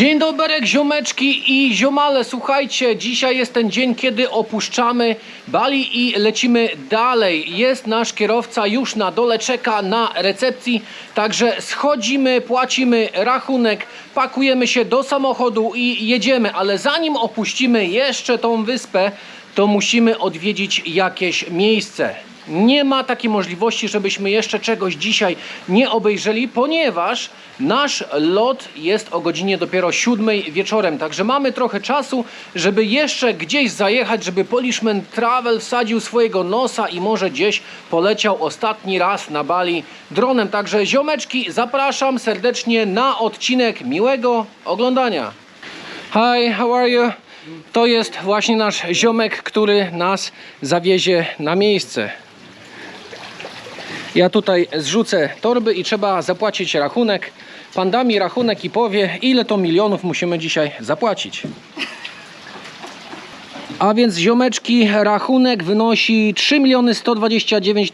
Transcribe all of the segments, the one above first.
Dzień dobry, ziomeczki i ziomale. Słuchajcie, dzisiaj jest ten dzień, kiedy opuszczamy Bali i lecimy dalej. Jest nasz kierowca już na dole, czeka na recepcji. Także schodzimy, płacimy rachunek, pakujemy się do samochodu i jedziemy. Ale zanim opuścimy jeszcze tą wyspę, to musimy odwiedzić jakieś miejsce. Nie ma takiej możliwości, żebyśmy jeszcze czegoś dzisiaj nie obejrzeli, ponieważ nasz lot jest o godzinie dopiero 7 wieczorem. Także mamy trochę czasu, żeby jeszcze gdzieś zajechać, żeby Polishman Travel wsadził swojego nosa i może gdzieś poleciał ostatni raz na Bali dronem. Także ziomeczki, zapraszam serdecznie na odcinek miłego oglądania. Hi, how are you? To jest właśnie nasz ziomek, który nas zawiezie na miejsce. Ja tutaj zrzucę torby i trzeba zapłacić rachunek. Pan da mi rachunek i powie, ile to milionów musimy dzisiaj zapłacić. A więc ziomeczki, rachunek wynosi 3 miliony 129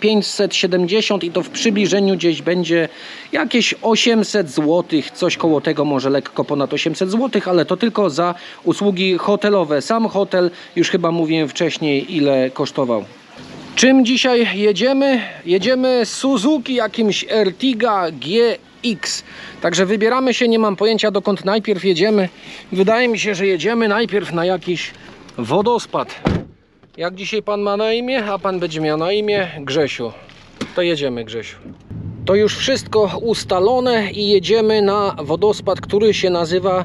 570 i to w przybliżeniu gdzieś będzie jakieś 800 zł, coś koło tego, może lekko ponad 800 zł, ale to tylko za usługi hotelowe. Sam hotel, już chyba mówiłem wcześniej, ile kosztował. Czym dzisiaj jedziemy? Jedziemy Suzuki jakimś Ertiga GX. Także wybieramy się, nie mam pojęcia dokąd najpierw jedziemy. Wydaje mi się, że jedziemy najpierw na jakiś wodospad. Jak dzisiaj pan ma na imię? A pan będzie miał na imię Grzesiu. To jedziemy Grzesiu. To już wszystko ustalone i jedziemy na wodospad, który się nazywa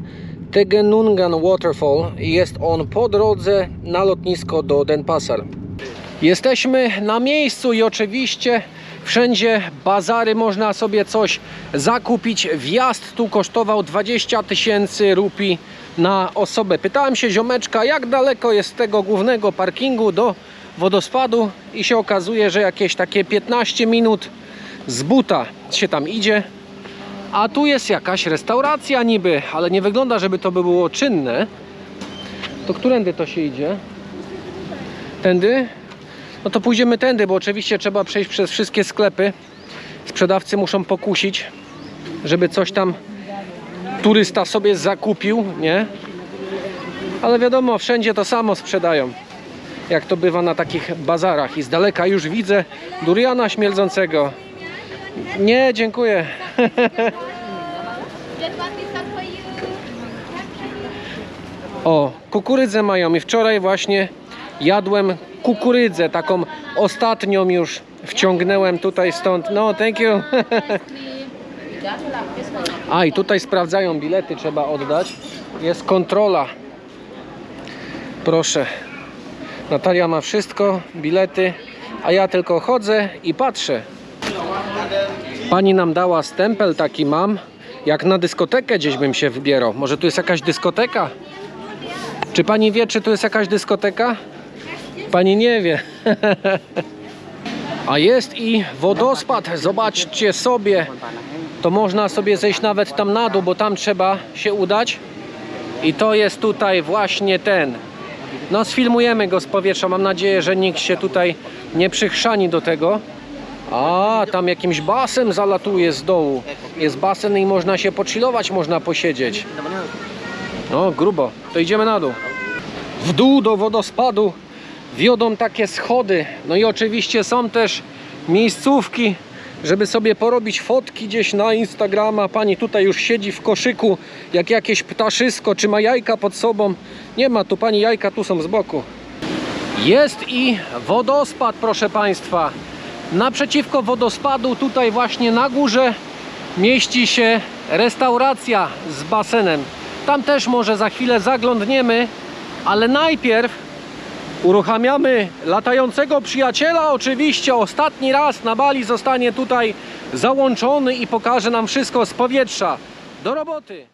Tegenungan Waterfall. Jest on po drodze na lotnisko do Denpasar. Jesteśmy na miejscu i oczywiście wszędzie bazary można sobie coś zakupić. Wjazd tu kosztował 20 tysięcy rupii na osobę. Pytałem się ziomeczka, jak daleko jest z tego głównego parkingu do wodospadu i się okazuje, że jakieś takie 15 minut z buta się tam idzie. A tu jest jakaś restauracja niby, ale nie wygląda, żeby to by było czynne. To którędy to się idzie? Tędy? No to pójdziemy tędy, bo oczywiście trzeba przejść przez wszystkie sklepy. Sprzedawcy muszą pokusić, żeby coś tam turysta sobie zakupił, nie? Ale wiadomo, wszędzie to samo sprzedają. Jak to bywa na takich bazarach. I z daleka już widzę duriana śmierdzącego. Nie, dziękuję. O, kukurydzę mają i wczoraj właśnie jadłem kukurydzę, taką ostatnią już wciągnęłem tutaj stąd. No, thank you. A i tutaj sprawdzają bilety, trzeba oddać. Jest kontrola. Proszę. Natalia ma wszystko, bilety, a ja tylko chodzę i patrzę. Pani nam dała stempel, taki mam. Jak na dyskotekę gdzieś bym się wybierał. Może tu jest jakaś dyskoteka? Czy pani wie, czy tu jest jakaś dyskoteka? Pani nie wie. A jest i wodospad. Zobaczcie sobie. To można sobie zejść nawet tam na dół, bo tam trzeba się udać. I to jest tutaj właśnie ten. No sfilmujemy go z powietrza. Mam nadzieję, że nikt się tutaj nie przychrzani do tego. A, tam jakimś basem zalatuje z dołu. Jest basen i można się pochillować, można posiedzieć. No, grubo. To idziemy na dół. W dół do wodospadu wiodą takie schody. No i oczywiście są też miejscówki, żeby sobie porobić fotki gdzieś na Instagrama. Pani tutaj już siedzi w koszyku, jak jakieś ptaszysko, czy ma jajka pod sobą. Nie ma tu pani jajka, tu są z boku. Jest i wodospad, proszę Państwa. Naprzeciwko wodospadu, tutaj właśnie na górze, mieści się restauracja z basenem. Tam też może za chwilę zaglądniemy, ale najpierw uruchamiamy latającego przyjaciela. Oczywiście ostatni raz na Bali zostanie tutaj załączony i pokaże nam wszystko z powietrza. Do roboty!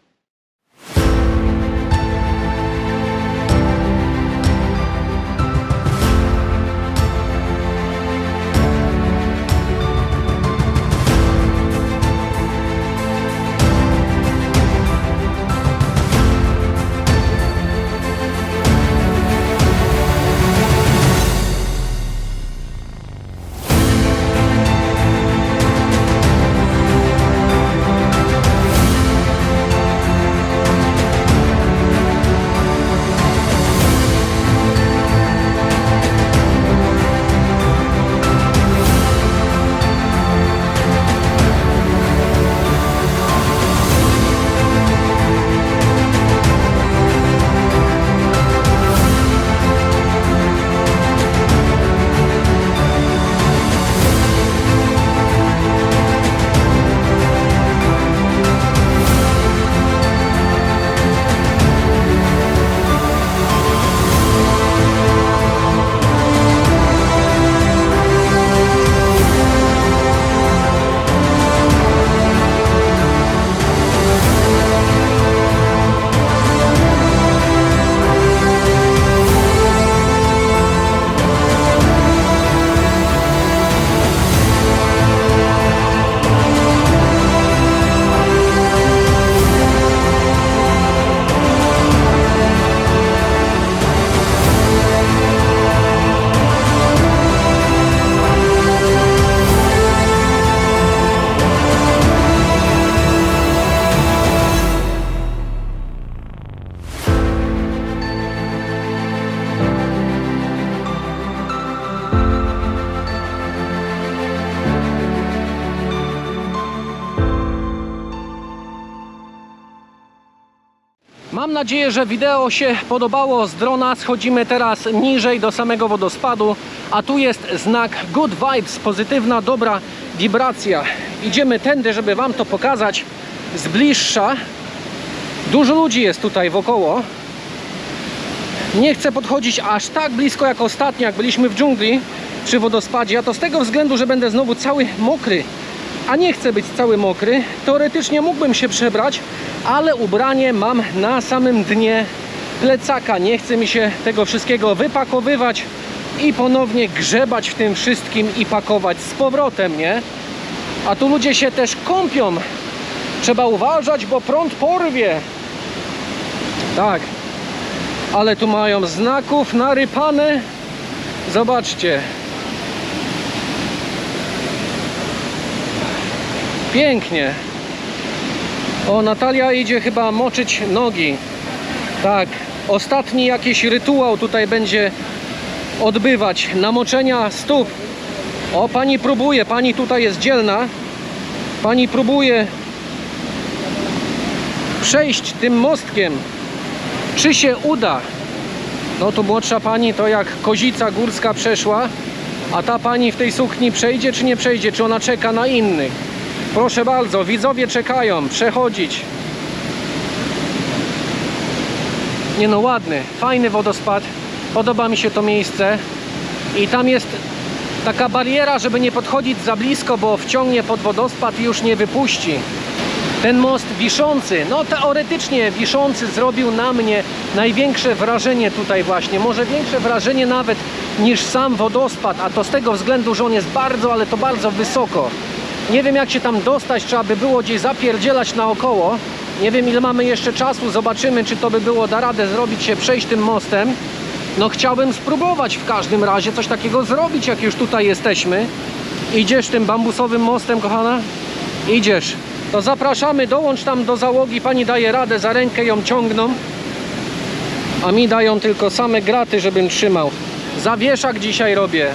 Mam nadzieję, że wideo się podobało z drona. Schodzimy teraz niżej do samego wodospadu, a tu jest znak Good Vibes, pozytywna, dobra wibracja. Idziemy tędy, żeby Wam to pokazać z bliższa. Dużo ludzi jest tutaj wokoło. Nie chcę podchodzić aż tak blisko jak ostatnio, jak byliśmy w dżungli przy wodospadzie, a to z tego względu, że będę znowu cały mokry, a nie chcę być cały mokry. Teoretycznie mógłbym się przebrać, ale ubranie mam na samym dnie plecaka. Nie chce mi się tego wszystkiego wypakowywać i ponownie grzebać w tym wszystkim i pakować z powrotem, nie? A tu ludzie się też kąpią. Trzeba uważać, bo prąd porwie. Tak. Ale tu mają znaków narypane. Zobaczcie. Pięknie. O, Natalia idzie chyba moczyć nogi. Tak. Ostatni jakiś rytuał tutaj będzie odbywać. Namoczenia stóp. O, pani próbuje. Pani tutaj jest dzielna. Pani próbuje przejść tym mostkiem. Czy się uda? No tu młodsza pani to jak kozica górska przeszła, a ta pani w tej sukni przejdzie czy nie przejdzie? Czy ona czeka na innych? Proszę bardzo, widzowie czekają, przechodzić. Nie no, ładny, fajny wodospad. Podoba mi się to miejsce. I tam jest taka bariera, żeby nie podchodzić za blisko, bo wciągnie pod wodospad i już nie wypuści. Ten most wiszący, no teoretycznie wiszący zrobił na mnie największe wrażenie tutaj właśnie. Może większe wrażenie nawet niż sam wodospad, a to z tego względu, że on jest bardzo, ale to bardzo wysoko. Nie wiem jak się tam dostać, trzeba by było gdzieś zapierdzielać naokoło. Nie wiem ile mamy jeszcze czasu, zobaczymy czy to by było da radę zrobić się, przejść tym mostem. No chciałbym spróbować w każdym razie coś takiego zrobić, jak już tutaj jesteśmy. Idziesz tym bambusowym mostem, kochana? Idziesz. To zapraszamy, dołącz tam do załogi, pani daje radę, za rękę ją ciągną. A mi dają tylko same graty, żebym trzymał. Zawieszak dzisiaj robię.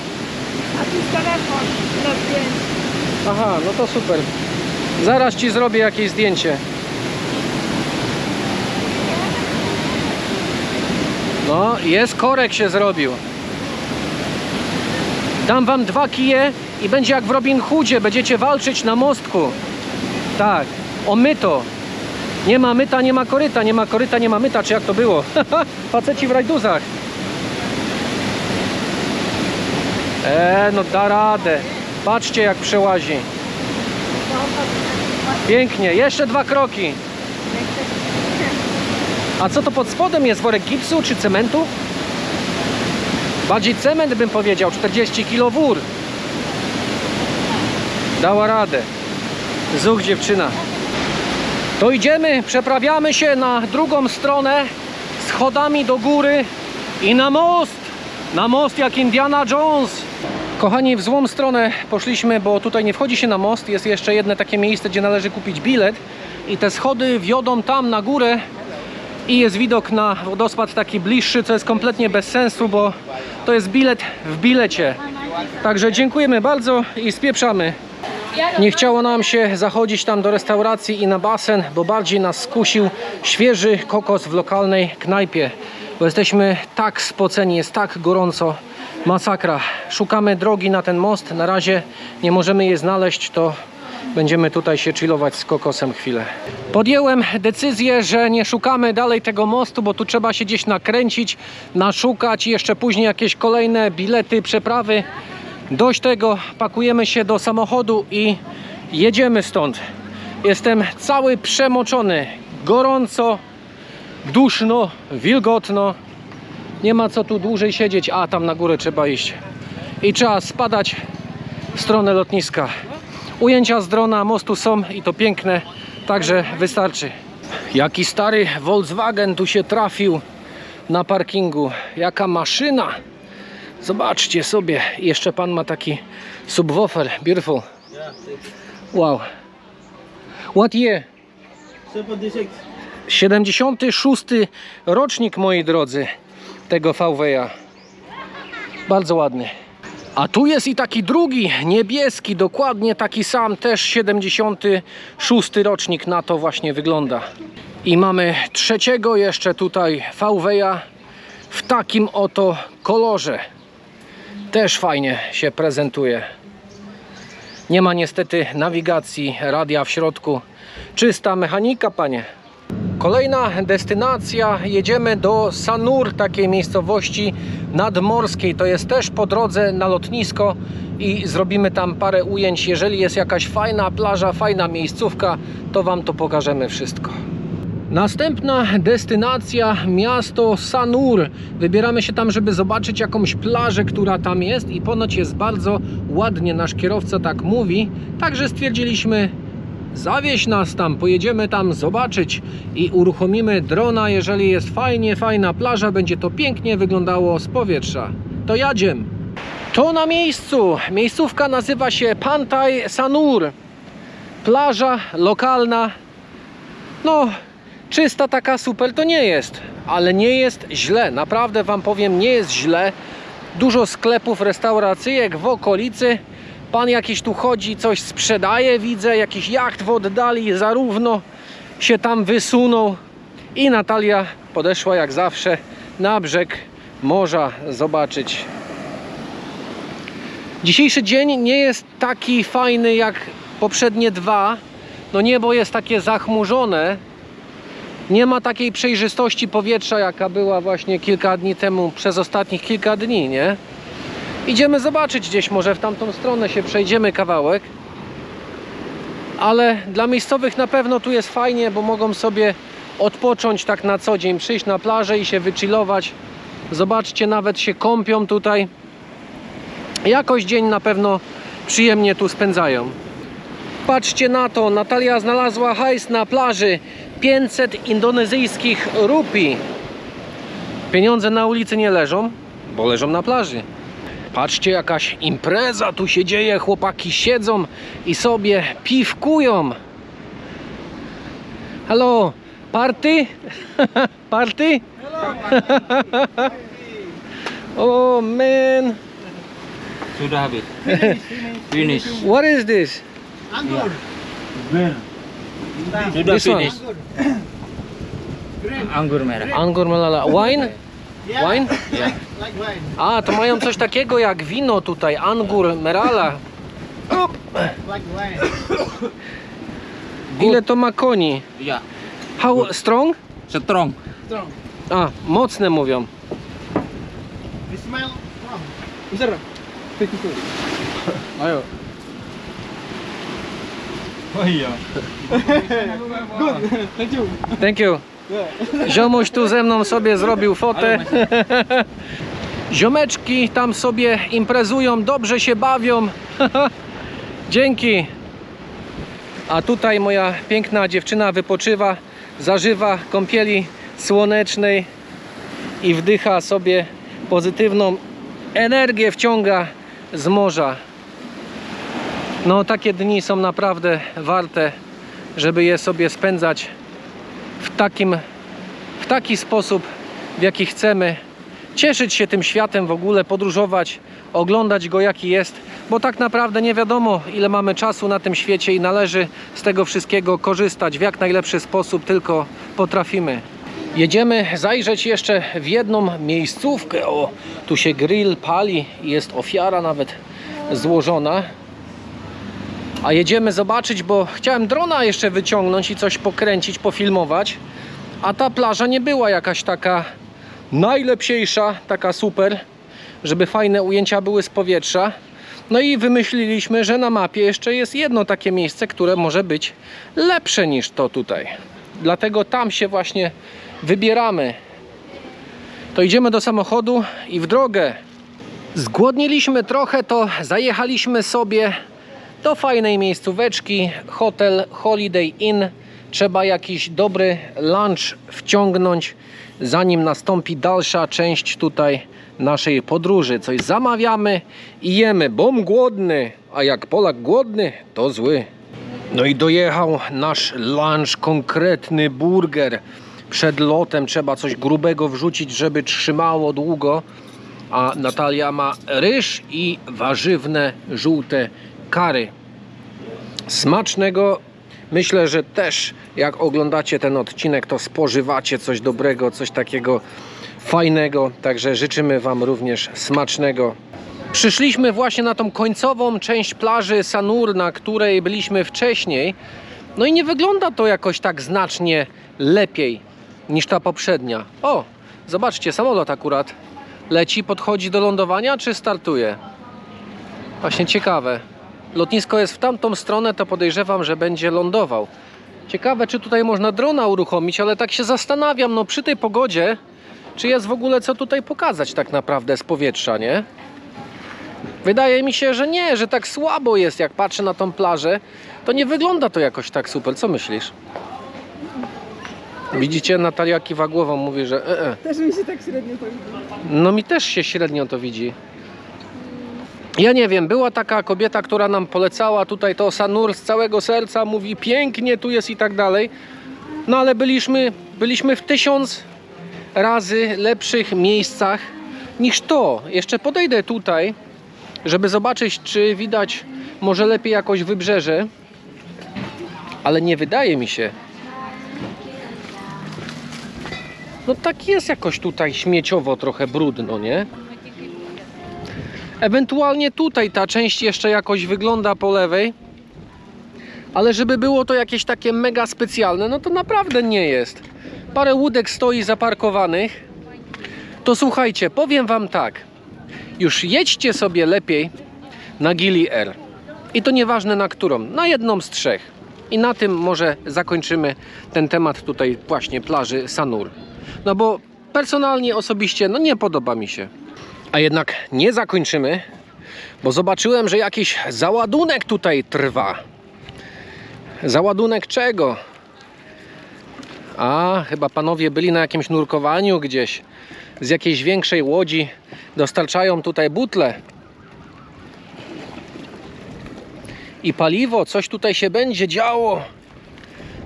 A tu telefon zdjęcie. Aha, no to super. Zaraz ci zrobię jakieś zdjęcie. No, jest korek się zrobił. Dam wam dwa kije i będzie jak w Robin Hoodzie. Będziecie walczyć na mostku. Tak, o myto. Nie ma myta, nie ma koryta, nie ma koryta, nie ma myta, czy jak to było? Faceci w rajduzach. E, no da radę. Patrzcie jak przełazi. Pięknie, jeszcze dwa kroki. A co to pod spodem jest? Worek gipsu czy cementu? Bardziej cement bym powiedział, 40 kg wór. Dała radę. Zuch dziewczyna. To idziemy, przeprawiamy się na drugą stronę schodami do góry i na most. Na most jak Indiana Jones. Kochani, w złą stronę poszliśmy, bo tutaj nie wchodzi się na most. Jest jeszcze jedno takie miejsce, gdzie należy kupić bilet. I te schody wiodą tam na górę i jest widok na wodospad taki bliższy, co jest kompletnie bez sensu, bo to jest bilet w bilecie. Także dziękujemy bardzo i spieprzamy. Nie chciało nam się zachodzić tam do restauracji i na basen, bo bardziej nas skusił świeży kokos w lokalnej knajpie. Bo jesteśmy tak spoceni, jest tak gorąco. Masakra. Szukamy drogi na ten most. Na razie nie możemy jej znaleźć, to będziemy tutaj się chillować z kokosem chwilę. Podjęłem decyzję, że nie szukamy dalej tego mostu, bo tu trzeba się gdzieś nakręcić, naszukać i jeszcze później jakieś kolejne bilety, przeprawy. Dość tego, pakujemy się do samochodu i jedziemy stąd. Jestem cały przemoczony, gorąco, duszno, wilgotno. Nie ma co tu dłużej siedzieć, a tam na górę trzeba iść. I trzeba spadać w stronę lotniska. Ujęcia z drona mostu są i to piękne, także wystarczy. Jaki stary Volkswagen tu się trafił na parkingu. Jaka maszyna! Zobaczcie sobie, jeszcze pan ma taki subwoofer, beautiful. Wow. What year? 76. 76 rocznik, moi drodzy, tego VW-a. Bardzo ładny. A tu jest i taki drugi, niebieski, dokładnie taki sam, też 76 rocznik, na to właśnie wygląda. I mamy trzeciego jeszcze tutaj VW'a w takim oto kolorze. Też fajnie się prezentuje. Nie ma niestety nawigacji, radia w środku. Czysta mechanika, panie. Kolejna destynacja, jedziemy do Sanur, takiej miejscowości nadmorskiej. To jest też po drodze na lotnisko i zrobimy tam parę ujęć. Jeżeli jest jakaś fajna plaża, fajna miejscówka, to Wam to pokażemy wszystko. Następna destynacja miasto Sanur. Wybieramy się tam, żeby zobaczyć jakąś plażę, która tam jest i ponoć jest bardzo ładnie. Nasz kierowca tak mówi. Także stwierdziliśmy, zawieź nas tam, pojedziemy tam zobaczyć i uruchomimy drona. Jeżeli jest fajnie, fajna plaża, będzie to pięknie wyglądało z powietrza. To jadziem. To na miejscu. Miejscówka nazywa się Pantaj Sanur. Plaża lokalna. No, czysta taka super to nie jest, ale nie jest źle. Naprawdę Wam powiem, nie jest źle. Dużo sklepów, restauracyjek w okolicy. Pan jakiś tu chodzi, coś sprzedaje, widzę, jakiś jacht w oddali, zarówno się tam wysunął. I Natalia podeszła jak zawsze na brzeg morza zobaczyć. Dzisiejszy dzień nie jest taki fajny jak poprzednie dwa. No niebo jest takie zachmurzone. Nie ma takiej przejrzystości powietrza, jaka była właśnie kilka dni temu, przez ostatnich kilka dni, nie? Idziemy zobaczyć gdzieś, może w tamtą stronę się przejdziemy kawałek. Ale dla miejscowych na pewno tu jest fajnie, bo mogą sobie odpocząć tak na co dzień, przyjść na plażę i się wychillować. Zobaczcie, nawet się kąpią tutaj. Jakoś dzień na pewno przyjemnie tu spędzają. Patrzcie na to, Natalia znalazła hajs na plaży 500 indonezyjskich rupii. Pieniądze na ulicy nie leżą, bo leżą na plaży. Patrzcie, jakaś impreza tu się dzieje, chłopaki siedzą i sobie piwkują. Hello, party? party? oh man, Sudah habis. Finish. what is this? Sudah This one. finish. Anggur merah. Anggur Malala. Wine? Yeah, Wine? Ya. like wine. A, to mają coś takiego jak wino tutaj, Angur Merala. Like wine. Ile to ma koni? Ya. How strong? Strong. Strong. A, mocne mówią. It smell strong. Ayo. Oh iya. Thank you. Ziomuś tu ze mną sobie zrobił fotę. Ziomeczki tam sobie imprezują, dobrze się bawią. Dzięki. A tutaj moja piękna dziewczyna wypoczywa, zażywa kąpieli słonecznej i wdycha sobie pozytywną energię, wciąga z morza. No, takie dni są naprawdę warte, żeby je sobie spędzać w takim, w taki sposób, w jaki chcemy. Cieszyć się tym światem w ogóle, podróżować, oglądać go jaki jest, bo tak naprawdę nie wiadomo, ile mamy czasu na tym świecie i należy z tego wszystkiego korzystać w jak najlepszy sposób, tylko potrafimy. Jedziemy zajrzeć jeszcze w jedną miejscówkę. O, tu się grill pali, jest ofiara nawet złożona. A jedziemy zobaczyć, bo chciałem drona jeszcze wyciągnąć i coś pokręcić, pofilmować. A ta plaża nie była jakaś taka najlepsiejsza, taka super, żeby fajne ujęcia były z powietrza. No i wymyśliliśmy, że na mapie jeszcze jest jedno takie miejsce, które może być lepsze niż to tutaj. Dlatego tam się właśnie wybieramy. To idziemy do samochodu i w drogę. Zgłodniliśmy trochę, to zajechaliśmy sobie do fajnej miejscóweczki, hotel Holiday Inn. Trzeba jakiś dobry lunch wciągnąć, zanim nastąpi dalsza część tutaj naszej podróży. Coś zamawiamy i jemy, bom głodny, a jak Polak głodny, to zły. No i dojechał nasz lunch, konkretny burger. Przed lotem trzeba coś grubego wrzucić, żeby trzymało długo. A Natalia ma ryż i warzywne żółte Smacznego Myślę, że też jak oglądacie ten odcinek, to spożywacie coś dobrego, coś takiego fajnego. Także życzymy Wam również smacznego. Przyszliśmy właśnie na tą końcową część plaży Sanur, na której byliśmy wcześniej. No i nie wygląda to jakoś tak znacznie lepiej niż ta poprzednia. O, zobaczcie, samolot akurat leci, podchodzi do lądowania, czy startuje? Właśnie ciekawe. Lotnisko jest w tamtą stronę, to podejrzewam, że będzie lądował. Ciekawe, czy tutaj można drona uruchomić, ale tak się zastanawiam, no przy tej pogodzie, czy jest w ogóle co tutaj pokazać tak naprawdę z powietrza, nie? Wydaje mi się, że nie, że tak słabo jest, jak patrzę na tą plażę, to nie wygląda to jakoś tak super. Co myślisz? Widzicie, Natalia kiwa głową, mówi, że e, e. Też mi się tak średnio to widzi. No mi też się średnio to widzi. Ja nie wiem, była taka kobieta, która nam polecała tutaj to Sanur z całego serca, mówi pięknie tu jest i tak dalej. No ale byliśmy, byliśmy w tysiąc razy lepszych miejscach niż to. Jeszcze podejdę tutaj, żeby zobaczyć, czy widać może lepiej jakoś wybrzeże. Ale nie wydaje mi się. No tak jest jakoś tutaj śmieciowo trochę brudno, nie? Ewentualnie tutaj ta część jeszcze jakoś wygląda po lewej. Ale żeby było to jakieś takie mega specjalne, no to naprawdę nie jest. Parę łódek stoi zaparkowanych. To słuchajcie, powiem wam tak. Już jedźcie sobie lepiej na Gili Air. I to nieważne na którą, na jedną z trzech. I na tym może zakończymy ten temat tutaj właśnie plaży Sanur. No bo personalnie, osobiście, no nie podoba mi się. A jednak nie zakończymy, bo zobaczyłem, że jakiś załadunek tutaj trwa. Załadunek czego? A, chyba panowie byli na jakimś nurkowaniu gdzieś. Z jakiejś większej łodzi dostarczają tutaj butle. I paliwo, coś tutaj się będzie działo.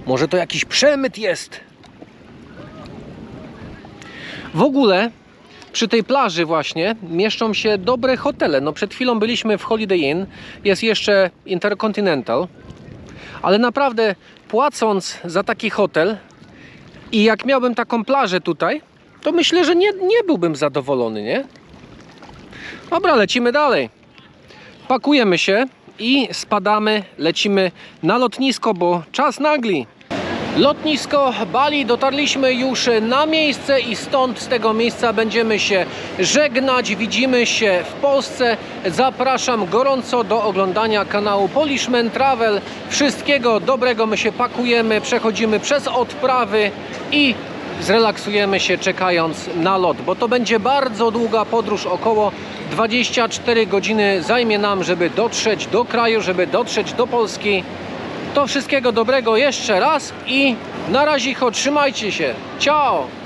Może to jakiś przemyt jest. W ogóle przy tej plaży właśnie mieszczą się dobre hotele. No przed chwilą byliśmy w Holiday Inn, jest jeszcze Intercontinental, ale naprawdę płacąc za taki hotel i jak miałbym taką plażę tutaj, to myślę, że nie, nie byłbym zadowolony, nie? Dobra, lecimy dalej. Pakujemy się i spadamy, lecimy na lotnisko, bo czas nagli. Lotnisko Bali dotarliśmy już na miejsce i stąd z tego miejsca będziemy się żegnać. Widzimy się w Polsce. Zapraszam gorąco do oglądania kanału Polishman Travel. Wszystkiego dobrego my się pakujemy, przechodzimy przez odprawy i zrelaksujemy się czekając na lot, bo to będzie bardzo długa podróż, około 24 godziny zajmie nam, żeby dotrzeć do kraju, żeby dotrzeć do Polski. To wszystkiego dobrego jeszcze raz i na razie trzymajcie się. Ciao!